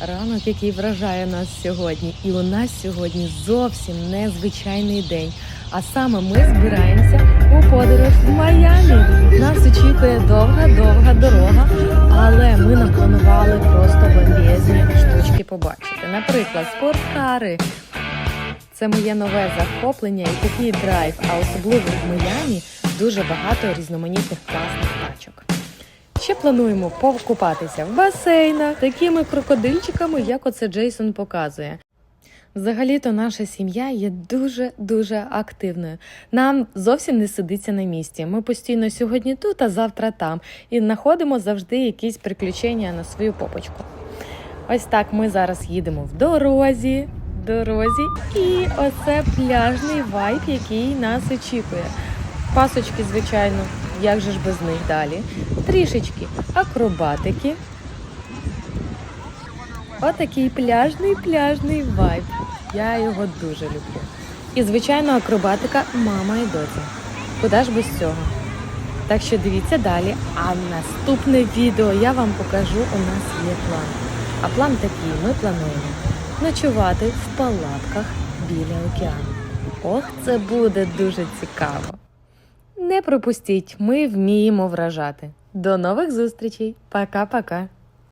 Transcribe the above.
Ранок, який вражає нас сьогодні, і у нас сьогодні зовсім незвичайний день. А саме ми збираємося у подорож в Майамі. Нас очікує довга-довга дорога, але ми напланували просто бомбезні штучки побачити. Наприклад, спорткари. Це моє нове захоплення і такий драйв, а особливо в Майамі дуже багато різноманітних класних тачок. Ще плануємо покупатися в басейнах такими крокодильчиками, як оце Джейсон показує. Взагалі-то наша сім'я є дуже дуже активною. Нам зовсім не сидиться на місці. Ми постійно сьогодні тут, а завтра там, і знаходимо завжди якісь приключення на свою попочку. Ось так ми зараз їдемо в дорозі, дорозі, і оце пляжний вайб, який нас очікує. Пасочки, звичайно, як же ж без них далі? Трішечки акробатики. Отакий пляжний пляжний вайб. Я його дуже люблю. І, звичайно, акробатика мама і доця. Куди ж без цього? Так що дивіться далі. А наступне відео я вам покажу, у нас є план. А план такий: ми плануємо ночувати в палатках біля океану. Ох, це буде дуже цікаво. Не пропустіть, ми вміємо вражати. До нових зустрічей. Пока-пока.